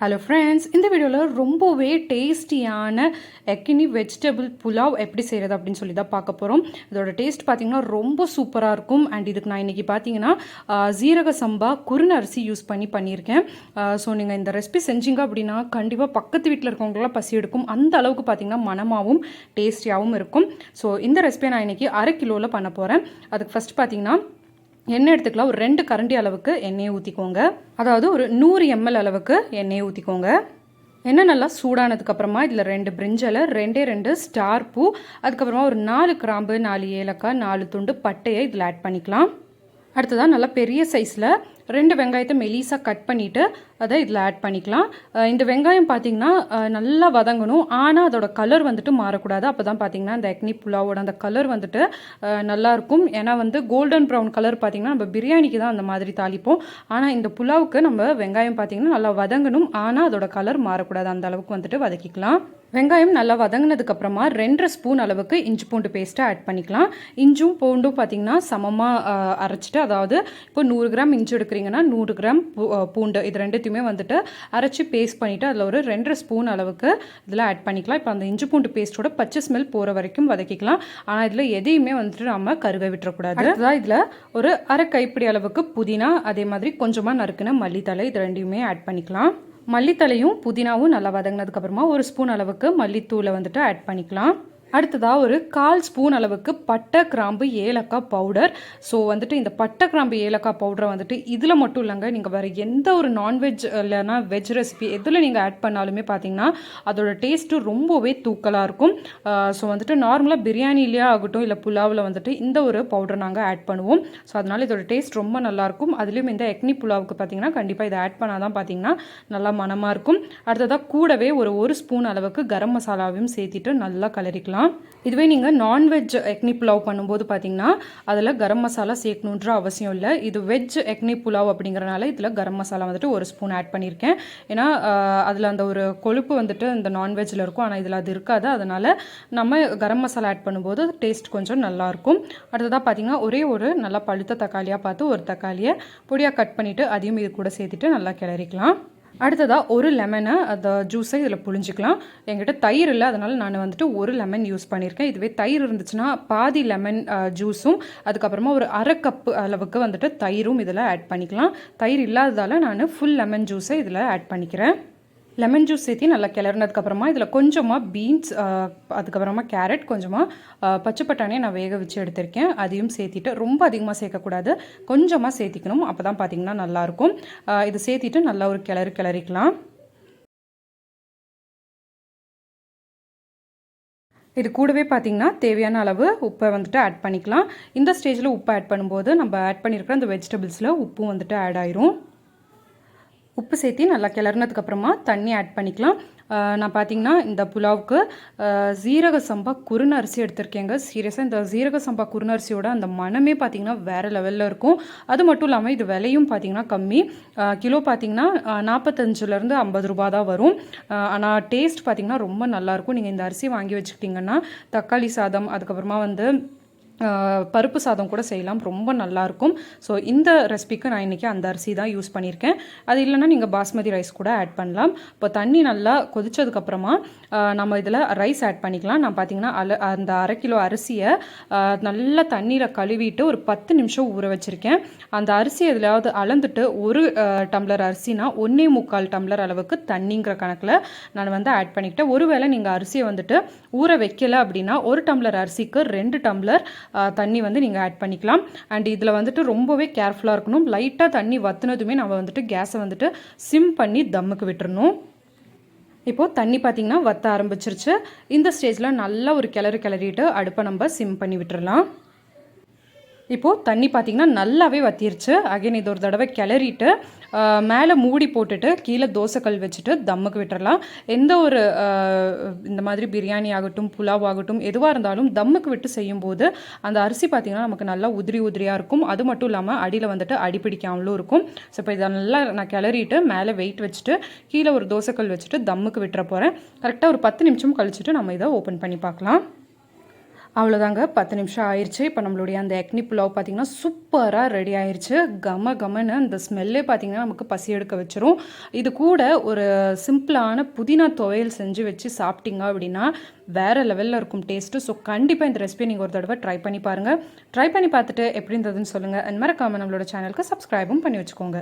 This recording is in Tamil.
ஹலோ ஃப்ரெண்ட்ஸ் இந்த வீடியோவில் ரொம்பவே டேஸ்டியான எக்கினி வெஜிடபிள் புலாவ் எப்படி செய்கிறது அப்படின்னு சொல்லி தான் பார்க்க போகிறோம் இதோட டேஸ்ட் பார்த்திங்கன்னா ரொம்ப சூப்பராக இருக்கும். அண்ட் இதுக்கு நான் இன்றைக்கி பார்த்தீங்கன்னா ஜீரக சம்பா குருண அரிசி யூஸ் பண்ணி பண்ணியிருக்கேன். ஸோ நீங்கள் இந்த ரெசிபி செஞ்சீங்க அப்படின்னா கண்டிப்பாக பக்கத்து வீட்டில் இருக்கவங்களாம் பசி எடுக்கும். அந்த அளவுக்கு பார்த்தீங்கன்னா மனமாகவும் டேஸ்டியாகவும் இருக்கும். ஸோ இந்த ரெசிபியை நான் இன்றைக்கி அரை கிலோவில் பண்ண போகிறேன் அதுக்கு ஃபஸ்ட் பார்த்தீங்கன்னா எண்ணெய் எடுத்துக்கலாம். ஒரு ரெண்டு கரண்டி அளவுக்கு எண்ணெயை ஊற்றிக்கோங்க அதாவது ஒரு நூறு எம்எல் அளவுக்கு எண்ணெயை ஊற்றிக்கோங்க எண்ணெய் நல்லா சூடானதுக்கப்புறமா இதில் ரெண்டு பிரிஞ்சலை ரெண்டே ரெண்டு ஸ்டார் பூ அதுக்கப்புறமா ஒரு நாலு கிராம்பு நாலு ஏலக்காய் நாலு துண்டு பட்டையை இதில் ஆட் பண்ணிக்கலாம். அடுத்ததாக நல்லா பெரிய சைஸில் ரெண்டு வெங்காயத்தை மெலிசாக கட் பண்ணிவிட்டு அதை இதில் ஆட் பண்ணிக்கலாம். இந்த வெங்காயம் பார்த்தீங்கன்னா நல்லா வதங்கணும். ஆனால் அதோட கலர் வந்துட்டு மாறக்கூடாது. அப்போ தான் பார்த்தீங்கன்னா இந்த எக்னி புலாவோட அந்த கலர் வந்துட்டு நல்லாயிருக்கும் ஏன்னா வந்து கோல்டன் ப்ரௌன் கலர் பார்த்திங்கன்னா நம்ம பிரியாணிக்கு தான் அந்த மாதிரி தாளிப்போம். ஆனால் இந்த புலாவுக்கு நம்ம வெங்காயம் பார்த்தீங்கன்னா நல்லா வதங்கணும். ஆனால் அதோட கலர் மாறக்கூடாது. அந்த அளவுக்கு வந்துட்டு வதக்கிக்கலாம். வெங்காயம் நல்லா வதங்கினதுக்கு அப்புறமா ரெண்டரை ஸ்பூன் அளவுக்கு இஞ்சி பூண்டு பேஸ்ட்டை ஆட் பண்ணிக்கலாம். இஞ்சும் பூண்டும் பார்த்தீங்கன்னா சமமாக அரைச்சிட்டு அதாவது இப்போ நூறு கிராம் இஞ்சி எடுக்கிறீங்கன்னா நூறு கிராம் பூ- பூண்டு இது ரெண்டுத்தையுமே வந்துட்டு அரைச்சி பேஸ்ட் பண்ணிவிட்டு அதில் ஒரு ரெண்டரை ஸ்பூன் அளவுக்கு இதில் ஆட் பண்ணிக்கலாம். இப்போ அந்த இஞ்சி பூண்டு பேஸ்ட்டோட பச்சை ஸ்மெல் போகிற வரைக்கும் வதக்கிக்கலாம். ஆனால் இதில் எதையுமே வந்துட்டு நம்ம கருக விட்டுறக்கூடாது. அதுதான் இதில் ஒரு அரை கைப்பிடி அளவுக்கு புதினா அதே மாதிரி கொஞ்சமாக நறுக்குன மல்லித்தலை இது ரெண்டையுமே ஆட் பண்ணிக்கலாம். மல்லித்தலையும் புதினாவும் நல்லா வதங்கினதுக்கப்புறமா ஒரு ஸ்பூன் அளவுக்கு மல்லித்தூளை வந்துட்டு ஆட் பண்ணிக்கலாம். அடுத்ததாக ஒரு கால் ஸ்பூன் அளவுக்கு பட்டை கிராம்பு ஏலக்காய் பவுடர். ஸோ வந்துட்டு இந்த பட்டை கிராம்பு ஏலக்காய் பவுடரை வந்துட்டு இதில் மட்டும் இல்லைங்க. நீங்கள் வேறு எந்த ஒரு நான்வெஜ் இல்லைனா வெஜ் ரெசிபி எதில் நீங்கள் ஆட் பண்ணாலுமே பார்த்தீங்கன்னா அதோட டேஸ்ட்டு ரொம்பவே தூக்கலாக இருக்கும். ஸோ வந்துட்டு நார்மலாக பிரியாணிலேயே ஆகட்டும் இல்லை புலாவில் வந்துட்டு இந்த ஒரு பவுடர் நாங்கள் ஆட் பண்ணுவோம். ஸோ அதனால் இதோட டேஸ்ட் ரொம்ப நல்லாயிருக்கும் அதுலேயும் இந்த எக்னி புலாவுக்கு பார்த்தீங்கன்னா கண்டிப்பாக இதை ஆட் பண்ணால் தான் பார்த்தீங்கன்னா நல்லா மனமாக இருக்கும். அடுத்ததாக கூடவே ஒரு ஒரு ஸ்பூன் அளவுக்கு கரம் மசாலாவையும் சேர்த்திட்டு நல்லா கலரிக்கலாம். இதுவே நீங்கள் நான்வெஜ் எக்னி புலாவ் பண்ணும்போது பார்த்தீங்கன்னா அதில் கரம் மசாலா சேர்க்கணுன்ற அவசியம் இல்லை. இது வெஜ் எக்னி புலாவ் அப்படிங்கிறனால இதில் கரம் மசாலா வந்துட்டு ஒரு ஸ்பூன் ஆட் பண்ணியிருக்கேன் ஏன்னா அதில் அந்த ஒரு கொழுப்பு வந்துட்டு இந்த நான்வெஜ்ஜில் இருக்கும். ஆனால் இதில் அது இருக்காது. அதனால் நம்ம கரம் மசாலா ஆட் பண்ணும்போது டேஸ்ட் கொஞ்சம் நல்லாயிருக்கும் அடுத்ததாக பார்த்தீங்கன்னா ஒரே ஒரு நல்லா பழுத்த தக்காளியாக பார்த்து ஒரு தக்காளியை பொடியாக கட் பண்ணிவிட்டு அதையும் இது கூட சேர்த்துட்டு நல்லா கிளறிக்கலாம். அடுத்ததாக ஒரு லெமனை அந்த ஜூஸை இதில் புழிஞ்சிக்கலாம். என்கிட்ட தயிர் இல்லை அதனால் நான் வந்துட்டு ஒரு லெமன் யூஸ் பண்ணியிருக்கேன் இதுவே தயிர் இருந்துச்சுன்னா பாதி லெமன் ஜூஸும் அதுக்கப்புறமா ஒரு அரை கப்பு அளவுக்கு வந்துட்டு தயிரும் இதில் ஆட் பண்ணிக்கலாம். தயிர் இல்லாததால் நான் ஃபுல் லெமன் ஜூஸை இதில் ஆட் பண்ணிக்கிறேன். லெமன் ஜூஸ் சேர்த்தி நல்லா கிளறினதுக்கப்புறமா இதில் கொஞ்சமாக பீன்ஸ் அதுக்கப்புறமா கேரட் கொஞ்சமாக பச்சை பட்டாணியை நான் வேக வச்சு எடுத்திருக்கேன். அதையும் சேர்த்திட்டு ரொம்ப அதிகமாக சேர்க்கக்கூடாது. கொஞ்சமாக சேர்த்திக்கணும். அப்போ தான் பார்த்தீங்கன்னா நல்லாயிருக்கும் இது சேர்த்திட்டு நல்லா ஒரு கிளறு கிளறிக்கலாம். இது கூடவே பார்த்திங்கன்னா தேவையான அளவு உப்பை வந்துட்டு ஆட் பண்ணிக்கலாம். இந்த ஸ்டேஜில் உப்பு ஆட் பண்ணும்போது நம்ம ஆட் பண்ணியிருக்கிற அந்த வெஜிடபிள்ஸில் உப்பும் வந்துட்டு ஆட் ஆயிரும். உப்பு சேர்த்து நல்லா கிளறினதுக்கு அப்புறமா தண்ணி ஆட் பண்ணிக்கலாம். நான் பார்த்தீங்கன்னா இந்த புலாவுக்கு ஜீரக சம்பா குருண அரிசி எடுத்திருக்கேங்க. சீரியஸாக இந்த ஜீரக சம்பா குருண அரிசியோட அந்த மனமே பார்த்தீங்கன்னா வேறு லெவலில் இருக்கும். அது மட்டும் இல்லாமல் இது விலையும் பார்த்தீங்கன்னா கம்மி. கிலோ பார்த்தீங்கன்னா ஆஹ் நாற்பத்தஞ்சுலேருந்து ஐம்பது ரூபா தான் வரும். ஆனால் டேஸ்ட் பார்த்தீங்கன்னா ரொம்ப நல்லாயிருக்கும் நீங்கள் இந்த அரிசி வாங்கி வச்சுக்கிட்டிங்கன்னா தக்காளி சாதம் அதுக்கப்புறமா வந்து பருப்பு சாதம் கூட செய்யலாம். ரொம்ப நல்லாயிருக்கும். ஸோ இந்த ரெசிபிக்கு நான் இன்றைக்கி அந்த அரிசி தான் யூஸ் பண்ணியிருக்கேன். அது இல்லைன்னா நீங்கள் பாஸ்மதி ரைஸ் கூட ஆட் பண்ணலாம். இப்போ தண்ணி நல்லா கொதித்ததுக்கப்புறமா நம்ம இதில் ரைஸ் ஆட் பண்ணிக்கலாம். நான் பார்த்தீங்கன்னா அல அந்த அரை கிலோ அரிசியை நல்லா தண்ணீரை கழுவிட்டு ஒரு பத்து நிமிஷம் ஊற வச்சுருக்கேன். அந்த அரிசி எதுலையாவது அளந்துட்டு ஒரு டம்ளர் அரிசினா ஒன்றே முக்கால் டம்ளர் அளவுக்கு தண்ணிங்கிற கணக்கில் நான் வந்து ஆட் பண்ணிக்கிட்டேன். ஒருவேளை நீங்கள் அரிசியை வந்துட்டு ஊற வைக்கல அப்படின்னா ஒரு டம்ளர் அரிசிக்கு ரெண்டு டம்ளர் தண்ணி வந்து நீங்கள் ஆட் பண்ணிக்கலாம். அண்ட் இதில் வந்துட்டு ரொம்பவே கேர்ஃபுல்லாக இருக்கணும். லைட்டாக தண்ணி வத்துனதுமே நம்ம வந்துட்டு கேஸை வந்துட்டு சிம் பண்ணி தம்முக்கு விட்டுறணும். இப்போது தண்ணி பார்த்திங்கன்னா வத்த ஆரம்பிச்சிருச்சு. இந்த ஸ்டேஜில் நல்லா ஒரு கிளறு கிளறிட்டு அடுப்பை நம்ம சிம் பண்ணி விட்டுறலாம். இப்போது தண்ணி பார்த்தீங்கன்னா நல்லாவே வத்திருச்சு. அகைன் இது ஒரு தடவை கிளறிட்டு மேலே மூடி போட்டுட்டு கீழே தோசைக்கல் வச்சுட்டு தம்முக்கு விட்டுறலாம். எந்த ஒரு இந்த மாதிரி பிரியாணி ஆகட்டும் புலாவ் ஆகட்டும் எதுவாக இருந்தாலும் தம்முக்கு விட்டு செய்யும்போது அந்த அரிசி பார்த்தீங்கன்னா நமக்கு நல்லா உதிரி உதிரியாக இருக்கும். அது மட்டும் இல்லாமல் அடியில் வந்துட்டு அடிப்பிடிக்காமலும் இருக்கும். ஸோ இப்போ இதை நல்லா நான் கிளறிட்டு மேலே வெயிட் வச்சுட்டு கீழே ஒரு தோசைக்கல் வச்சுட்டு தம்முக்கு விட்டுற போகிறேன் கரெக்டாக ஒரு பத்து நிமிஷம் கழிச்சுட்டு நம்ம இதை ஓப்பன் பண்ணி பார்க்கலாம் அவ்வளோதாங்க பத்து நிமிஷம் ஆயிடுச்சு இப்போ நம்மளுடைய அந்த எக்னி புலாவ் பார்த்தீங்கன்னா சூப்பராக ரெடி ஆயிடுச்சு கம கமன்னு அந்த ஸ்மெல்லே பார்த்தீங்கன்னா நமக்கு பசி எடுக்க வச்சிரும். இது கூட ஒரு சிம்பிளான புதினா துவையல் செஞ்சு வச்சு சாப்பிட்டீங்க அப்படின்னா வேறு லெவலில் இருக்கும் டேஸ்ட்டு ஸோ கண்டிப்பாக இந்த ரெசிபி நீங்கள் ஒரு தடவை ட்ரை பண்ணி பாருங்கள் ட்ரை பண்ணி பார்த்துட்டு எப்படி இருந்ததுன்னு சொல்லுங்கள் அண்ட் மறக்காமல் நம்மளோட சேனலுக்கு சப்ஸ்கிரைபும் பண்ணி வச்சுக்கோங்க.